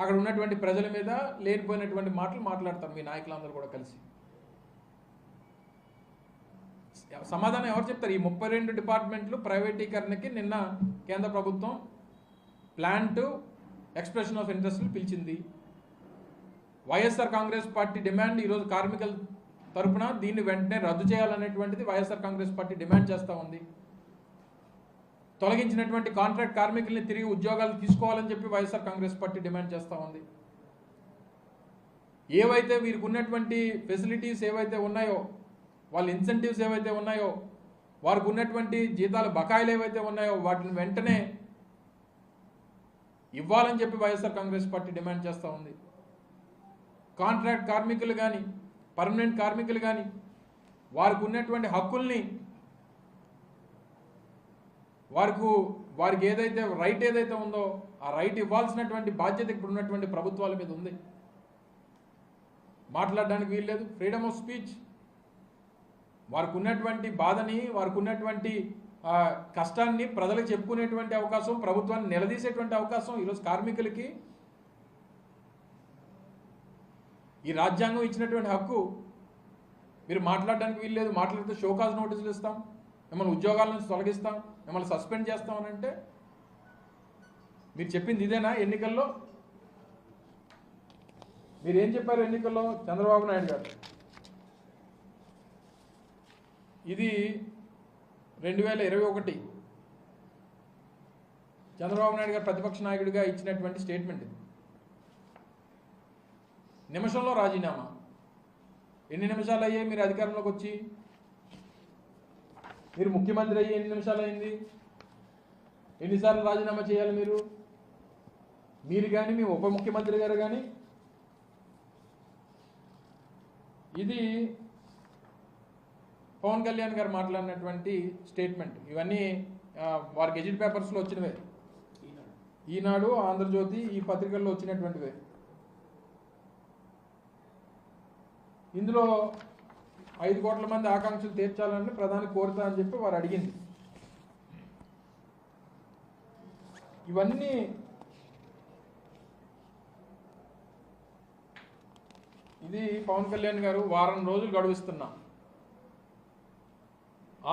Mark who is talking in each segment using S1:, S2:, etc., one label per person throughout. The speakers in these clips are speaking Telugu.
S1: అక్కడ ఉన్నటువంటి ప్రజల మీద లేనిపోయినటువంటి మాటలు మాట్లాడతారు మీ నాయకులందరూ కూడా కలిసి. సమాధానం ఎవరు చెప్తారు? ఈ ముప్పై రెండు డిపార్ట్మెంట్లు ప్రైవేటీకరణకి నిన్న కేంద్ర ప్రభుత్వం plan to expression of interest పిలిచింది. వైఎస్ఆర్ కాంగ్రెస్ పార్టీ డిమాండ్ ఈరోజు కార్మికుల తరపున దీన్ని వెంటనే రద్దు చేయాలనేటువంటిది వైఎస్ఆర్ కాంగ్రెస్ పార్టీ డిమాండ్ చేస్తూ ఉంది. తొలగించినటువంటి కాంట్రాక్ట్ కార్మికుల్ని తిరిగి ఉద్యోగాలు తీసుకోవాలని చెప్పి వైఎస్ఆర్ కాంగ్రెస్ పార్టీ డిమాండ్ చేస్తూ ఉంది. ఏవైతే వీరికి ఉన్నటువంటి ఫెసిలిటీస్ ఏవైతే ఉన్నాయో వాళ్ళ ఇన్సెంటివ్స్ ఏవైతే ఉన్నాయో వారికి ఉన్నటువంటి జీతాలు బకాయిలు ఏవైతే ఉన్నాయో వాటిని వెంటనే ఇవ్వాలని చెప్పి వైఎస్ఆర్ కాంగ్రెస్ పార్టీ డిమాండ్ చేస్తూ ఉంది. కాంట్రాక్ట్ కార్మికులు కానీ పర్మనెంట్ కార్మికులు కానీ వారికి ఉన్నటువంటి హక్కుల్ని వారికి వారికి ఏదైతే రైట్ ఏదైతే ఉందో ఆ రైట్ ఇవ్వాల్సినటువంటి బాధ్యత ఇప్పుడు ఉన్నటువంటి ప్రభుత్వాల మీద ఉంది. మాట్లాడడానికి వీల్లేదు ఫ్రీడమ్ ఆఫ్ స్పీచ్ వారికి ఉన్నటువంటి బాధని వారికి ఉన్నటువంటి కష్టాన్ని ప్రజలకు చెప్పుకునేటువంటి అవకాశం ప్రభుత్వాన్ని నిలదీసేటువంటి అవకాశం ఈరోజు కార్మికులకి. ఈ రాజ్యాంగం ఇచ్చినటువంటి హక్కు మీరు మాట్లాడడానికి వీల్లేదు మాట్లాడితే షోకాజ్ నోటీసులు ఇస్తాం. మిమ్మల్ని ఉద్యోగాల నుంచి తొలగిస్తాం మిమ్మల్ని సస్పెండ్ చేస్తాం అని అంటే మీరు చెప్పింది ఇదేనా ఎన్నికల్లో? మీరు ఏం చెప్పారు ఎన్నికల్లో? చంద్రబాబు నాయుడు గారు. ఇది రెండు వేల ఇరవై ఒకటి. చంద్రబాబు నాయుడు గారు ప్రతిపక్ష నాయకుడిగా ఇచ్చినటువంటి స్టేట్మెంట్ ఇది. నిమిషంలో రాజీనామా. ఎన్ని నిమిషాలు అయ్యాయి మీరు అధికారంలోకి వచ్చి? మీరు ముఖ్యమంత్రి అయ్యి ఎన్ని నిమిషాలు అయింది ఎన్నిసార్లు రాజీనామా చేయాలి మీరు? మీరు కానీ మీ ఉప ముఖ్యమంత్రి గారు కానీ ఇది పవన్ కళ్యాణ్ గారు మాట్లాడినటువంటి స్టేట్మెంట్. ఇవన్నీ వారి గెజిట్ పేపర్స్లో వచ్చినవే. ఈనాడు ఆంధ్రజ్యోతి ఈ పత్రికల్లో వచ్చినటువంటివే. ఇందులో ఐదు కోట్ల మంది ఆకాంక్షలు తీర్చాలని ప్రధాని కోరుతా అని చెప్పి వారు అడిగింది. ఇవన్నీ ఇది పవన్ కళ్యాణ్ గారు వారం రోజులు గడువిస్తున్నా.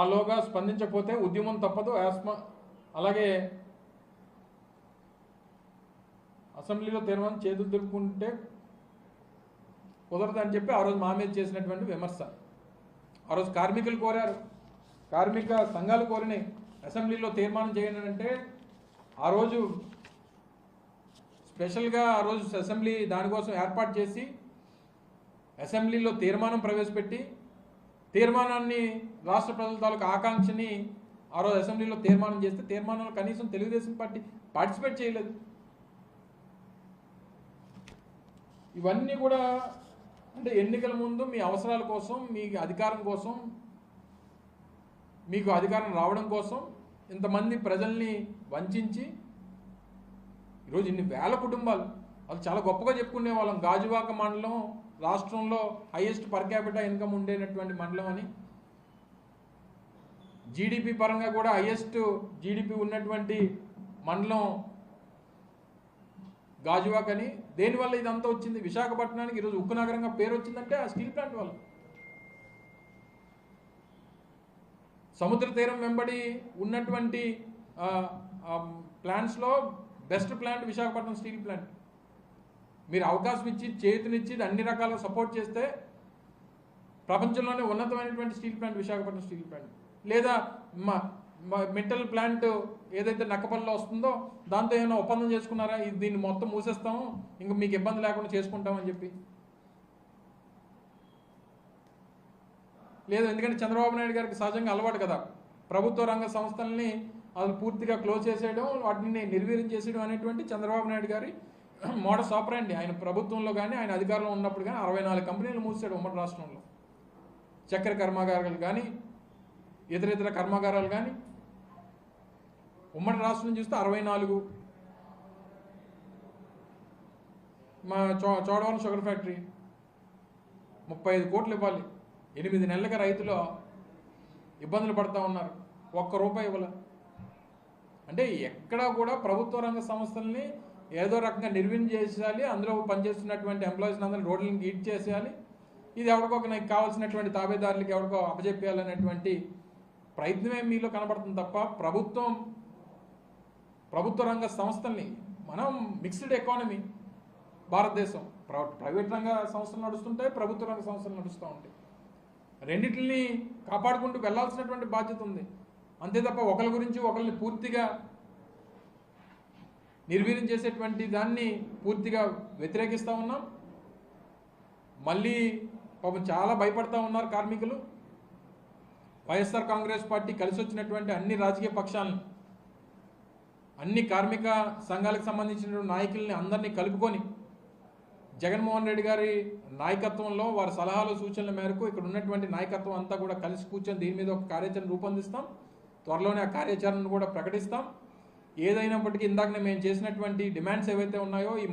S1: ఆలోగా స్పందించకపోతే ఉద్యమం తప్పదు ఆస్మా అలాగే అసెంబ్లీలో తీర్మానం చేతులు తిప్పుకుంటే కుదరదని చెప్పి ఆ రోజు మా మీద చేసినటువంటి విమర్శ. ఆ రోజు కార్మికులు కోరారు. కార్మిక సంఘాలు కోరినాయి అసెంబ్లీలో తీర్మానం చేయండి అంటే ఆ రోజు స్పెషల్గా ఆ రోజు అసెంబ్లీ దానికోసం ఏర్పాటు చేసి అసెంబ్లీలో తీర్మానం ప్రవేశపెట్టి తీర్మానాన్ని రాష్ట్ర ప్రజల తాలూకు ఆకాంక్షని ఆ రోజు అసెంబ్లీలో తీర్మానం చేస్తే తీర్మానంలో కనీసం తెలుగుదేశం పార్టీ పార్టిసిపేట్ చేయలేదు. ఇవన్నీ కూడా అంటే ఎన్నికల ముందు మీ అవసరాల కోసం మీ అధికారం కోసం మీకు అధికారం రావడం కోసం ఇంతమంది ప్రజల్ని వంచించి ఈరోజు ఇన్ని వేల కుటుంబాలు వాళ్ళు చాలా గొప్పగా చెప్పుకునే వాళ్ళం. గాజువాక మండలం రాష్ట్రంలో హైయెస్ట్ పర్ క్యాపిటల్ ఇన్కమ్ ఉండేటటువంటి మండలం అని. జీడిపి పరంగా కూడా హైయెస్ట్ జీడిపి ఉన్నటువంటి మండలం గాజువాక్ అని దేనివల్ల ఇదంతా వచ్చింది? విశాఖపట్నానికి ఈరోజు ఉక్కు నగరంగా పేరు వచ్చిందంటే ఆ స్టీల్ ప్లాంట్ వల్ల. సముద్ర తీరం వెంబడి ఉన్నటువంటి ప్లాంట్స్లో best plant Visakhapatnam steel plant. మీరు అవకాశం ఇచ్చి చేతినిచ్చి అన్ని రకాల సపోర్ట్ చేస్తే ప్రపంచంలోనే ఉన్నతమైనటువంటి steel plant Visakhapatnam steel plant. లేదా మా మెటల్ ప్లాంట్ ఏదైతే నక్కపల్లిలో వస్తుందో దాంతో ఏమైనా ఒప్పందం చేసుకున్నారా? దీన్ని మొత్తం మూసేస్తాము ఇంక మీకు ఇబ్బంది లేకుండా చేసుకుంటామని చెప్పి. లేదు ఎందుకంటే చంద్రబాబు నాయుడు గారికి సహజంగా అలవాటు కదా. ప్రభుత్వ రంగ సంస్థల్ని అది పూర్తిగా క్లోజ్ చేసేయడం వాటిని నిర్వీర్యం చేసేయడం అనేటువంటి చంద్రబాబు నాయుడు గారి మోడస్ ఆపరండి. ఆయన ప్రభుత్వంలో కానీ ఆయన అధికారంలో ఉన్నప్పుడు కానీ అరవై నాలుగు కంపెనీలు మూసాడు ఉమ్మడి రాష్ట్రంలో. చక్కెర కర్మాగారాలు కానీ ఇతర ఇతర కర్మాగారాలు కానీ ఉమ్మడి రాష్ట్రం చూస్తే అరవై నాలుగు. మా చో చోడవరం షుగర్ ఫ్యాక్టరీ ముప్పై ఐదు కోట్లు ఇవ్వాలి. ఎనిమిది నెలలుగా రైతులు ఇబ్బందులు పడుతూ ఉన్నారు. ఒక్క రూపాయి ఇవ్వలే. అంటే ఎక్కడా కూడా ప్రభుత్వ రంగ సంస్థల్ని ఏదో రకంగా నిర్వీణం చేసేయాలి అందులో పనిచేస్తున్నటువంటి ఎంప్లాయీస్ని అందరూ రోడ్లను ఈడ్ చేసేయాలి. ఇది ఎవరికో నాకు కావాల్సినటువంటి తాబేదారులకి ఎవరికో అప్పచెప్పేయాలనేటువంటి ప్రయత్నమే మీలో కనబడుతుంది తప్ప ప్రభుత్వం ప్రభుత్వ రంగ సంస్థల్ని మనం మిక్స్డ్ ఎకానమీ భారతదేశం ప్ర- ప్రైవేట్ రంగ సంస్థలు నడుస్తుంటాయి ప్రభుత్వ రంగ సంస్థలు నడుస్తూ ఉంటాయి. రెండింటిని కాపాడుకుంటూ వెళ్ళాల్సినటువంటి బాధ్యత ఉంది. అంతే తప్ప ఒకరి గురించి ఒకరిని పూర్తిగా నిర్వీర్యం చేసేటువంటి దాన్ని పూర్తిగా వ్యతిరేకిస్తూ ఉన్నాం. మళ్ళీ పాపం చాలా భయపడతా ఉన్నారు కార్మికులు. వైఎస్ఆర్ కాంగ్రెస్ పార్టీ కలిసి వచ్చినటువంటి అన్ని రాజకీయ పక్షాలను అన్ని కార్మిక సంఘాలకు సంబంధించిన నాయకుల్ని అందరినీ కలుపుకొని జగన్మోహన్ రెడ్డి గారి నాయకత్వంలో వారి సలహాలు సూచనల మేరకు ఇక్కడ ఉన్నటువంటి నాయకత్వం అంతా కూడా కలిసి కూర్చొని దీని మీద ఒక కార్యాచరణ రూపొందిస్తాం. త్వరలోనే ఆ కార్యాచరణను కూడా ప్రకటిస్తాం. ఏదైనప్పటికీ ఇందాక మేము చేసినటువంటి డిమాండ్స్ ఏవైతే ఉన్నాయో ఈ